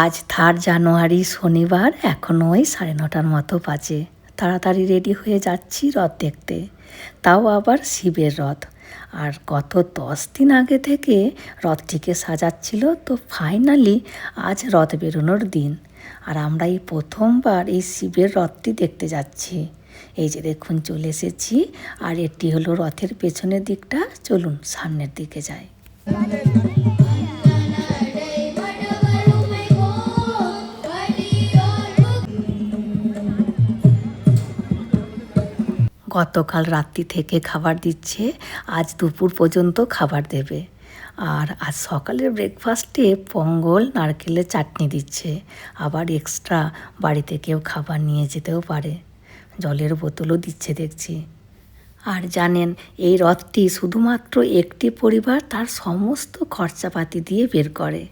আজ third January শনিবার এখনও ওই সাড়ে নটার মতো বাজে। তাড়াতাড়ি রেডি হয়ে যাচ্ছি রথ দেখতে। তাও আবার শিবের রথ। আর গত দশ দিন আগে থেকে রথটিকে সাজাচ্ছিল, তো ফাইনালি আজ রথ বেরোনোর দিন। আর আমরা এই প্রথমবার এই শিবের রথটি দেখতে যাচ্ছি। এই যে দেখুন, চলে এসেছি। আর এটি হলো রথের পেছনের দিকটা। চলুন, সামনের দিকে যাই। গতকাল রাত্রি থেকে খাবার দিচ্ছে, আজ দুপুর পর্যন্ত খাবার দেবে। আর আজ সকালের ব্রেকফাস্টে পঙ্গল নারকেলের চাটনি দিচ্ছে, আবার এক্সট্রা বাড়িতে কেউ খাবার নিয়ে যেতেও পারে। জলের বোতলও দিচ্ছে দেখছি। আর জানেন, এই রথটি শুধুমাত্র একটি পরিবার তার সমস্ত খরচাপাতি দিয়ে বের করে।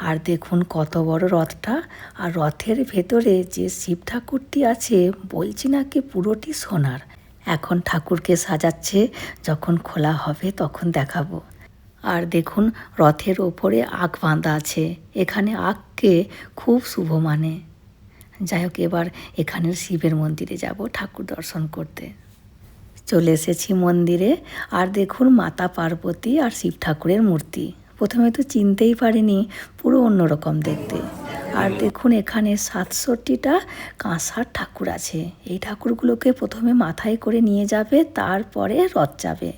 আর দেখুন কত বড় রথটা। আর রথের ভেতরে যে শিব ঠাকুরটি আছে, বলছি নাকি পুরোটি সোনার। এখন ঠাকুরকে সাজাচ্ছে, যখন খোলা হবে তখন দেখাবো। আর দেখুন, রথের ওপরে আখ বাঁধা আছে। এখানে আখকে খুব শুভ মানে। যাই হোক, এবার এখানের শিবের মন্দিরে যাব ঠাকুর দর্শন করতে। চলে এসেছি মন্দিরে। আর দেখুন, মাতা পার্বতী আর শিব ঠাকুরের মূর্তি। প্রথমে তো চিনতেই পারিনি, পুরো অন্যরকম দেখতে। আর দেখুন এখানে সাতষট্টিটা কাঁসার ঠাকুর আছে। এই ঠাকুরগুলোকে প্রথমে মাথায় করে নিয়ে যাবে তারপরে রথ যাবে।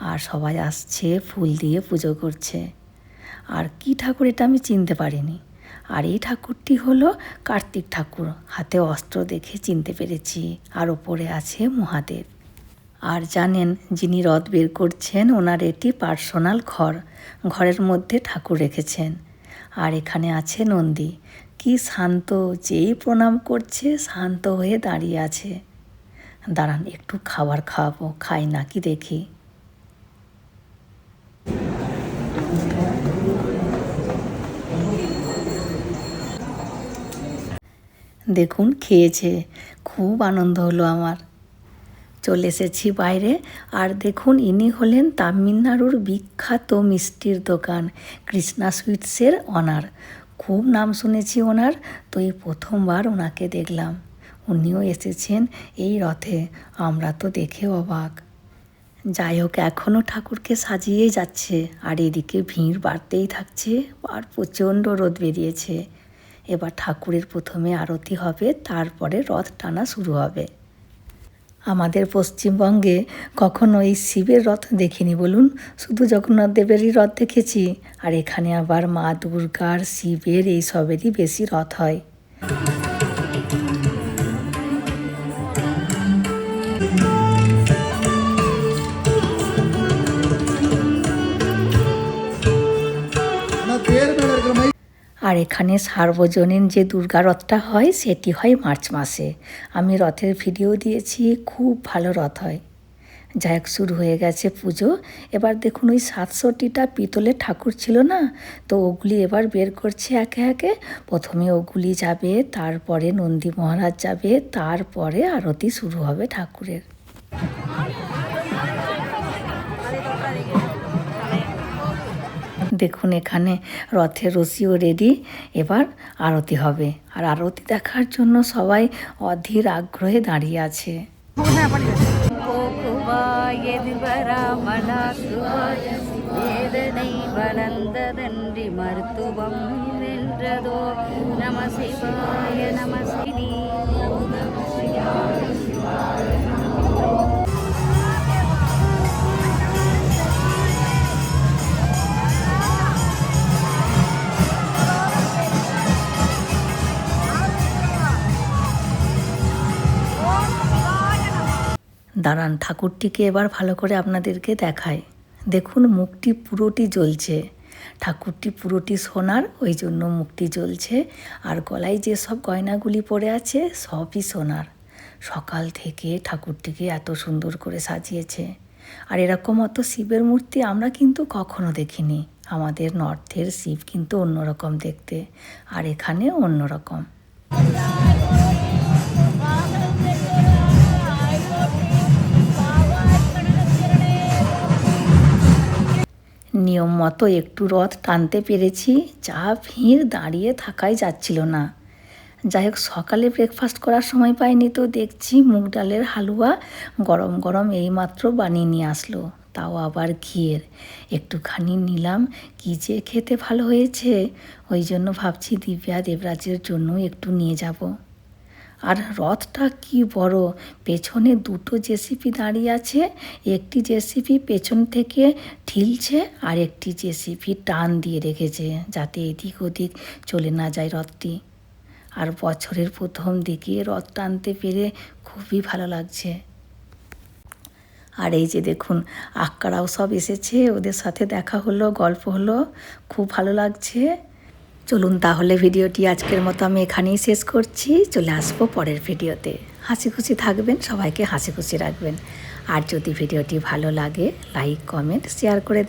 আর সবাই আসছে ফুল দিয়ে পুজো করছে। আর কি ঠাকুর এটা আমি চিনতে পারিনি। আর এই ঠাকুরটি হলো কার্তিক ঠাকুর। হাতে অস্ত্র দেখে চিনতে পেরেছি। আর ওপরে আছে মহাদেব। আর জানেন যিনি রথ বের করছেন ওনার এটি পার্সোনাল ঘর। ঘরের মধ্যে ঠাকুর রেখেছেন। আর এখানে আছে নন্দী। কি শান্ত, যেই প্রণাম করছে শান্ত হয়ে দাঁড়িয়ে আছে। দাঁড়ান, একটু খাবার খাওয়াবো, খাই নাকি দেখি। দেখুন, খেয়েছে। খুব আনন্দ হলো আমার। চলে এসেছি বাইরে। আর দেখুন, ইনি হলেন তামিলনাড়ুর বিখ্যাত মিষ্টির দোকান, কৃষ্ণা সুইটসের অনার। খুব নাম শুনেছি ওনার, তো এই প্রথমবার ওনাকে দেখলাম। উনিও এসেছেন এই রথে, আমরা তো দেখে অবাক। যাই হোক এখনও ঠাকুরকে সাজিয়েই যাচ্ছে, আর এদিকে ভিড় বাড়তেই থাকছে, আর প্রচণ্ড রোদ বেরিয়েছে। এবার ঠাকুরের প্রথমে আরতি হবে, তারপরে রথ টানা শুরু হবে। আমাদের পশ্চিমবঙ্গে কখনো এই শিবের রথ দেখিনি বলুন? শুধু জগন্নাথ দেবেরই রথ দেখেছি। আর এখানে আবার মা দুর্গার শিবের এই সবেরই বেশি রথ হয়। আর এখানে সার্বজনীন যে দুর্গা রথটা হয়, সেটি হয় মার্চ মাসে। আমি রথের ভিডিও দিয়েছি, খুব ভালো রথ হয়। যাই হোক, শুরু হয়ে গেছে পুজো। এবার দেখুন, ওই সাতষট্টিটা পিতলের ঠাকুর ছিল না? তো ওগুলি এবার বের করছে একে একে। প্রথমে ওগুলি যাবে, তারপরে নন্দী মহারাজ যাবে, তারপরে আরতি শুরু হবে ঠাকুরের। দেখুন এখানে রথের রশিও রেডি এবার আরতি হবে আর আরতি দেখার জন্য সবাই অধীর আগ্রহে দাঁড়িয়ে আছে வேதனை வளர்ந்ததன்றி மருத்துவம் வென்றதோ நம சிவாய நம சினி দাঁড়ান, ঠাকুরটিকে এবার ভালো করে আপনাদেরকে দেখায় দেখুন, মুখটি পুরোটি জ্বলছে। ঠাকুরটি পুরোটি সোনার, ওই জন্য মুখটি জ্বলছে। আর গলায় যে সব গয়নাগুলি পড়ে আছে, সবই সোনার। সকাল থেকে ঠাকুরটিকে এত সুন্দর করে সাজিয়েছে। আর এরকম অত শিবের মূর্তি আমরা কিন্তু কখনো দেখিনি। আমাদের নর্থের শিব কিন্তু অন্যরকম দেখতে, আর এখানে অন্যরকম। নিয়ম মতো একটু রথ টানতে পেরেছি, যা ভিড় দাঁড়িয়ে থাকাই যাচ্ছিল না। যাই হোক সকালে ব্রেকফাস্ট করার সময় পাইনি তো দেখছি মুগ ডালের হালুয়া গরম গরম এইমাত্র বানিয়ে নিয়ে আসলো, তাও আবার ঘিয়ের। একটুখানি নিলাম, কি যে খেতে ভালো হয়েছে, ওই জন্য ভাবছি দিব্যা দেবরাজের জন্য একটু নিয়ে যাব। আর রথটা কি বড়? পেছনে দুটো জেসিপি দাঁড়িয়ে আছে, একটি জেসিপি পেছন থেকে ঠিলছে আর একটি জেসিপি টান দিয়ে রেখেছে যাতে এদিক ওদিক চলে না যায় রথটি। আর বছরের প্রথম দিকে রথ টানতে পেরে খুবই ভালো লাগছে। আর এই যে দেখুন আক্কারাও সব এসেছে, ওদের সাথে দেখা হলো, গল্প হলো, খুব ভালো লাগছে। চলুন তাহলে ভিডিওটি আজকের মতো আমি এখানেই শেষ করছি। চলে আসব পরের ভিডিওতে। হাসি খুশি থাকবেন, সবাইকে হাসি খুশি রাখবেন। আর যদি ভিডিওটি ভালো লাগে, লাইক, কমেন্ট, শেয়ার করে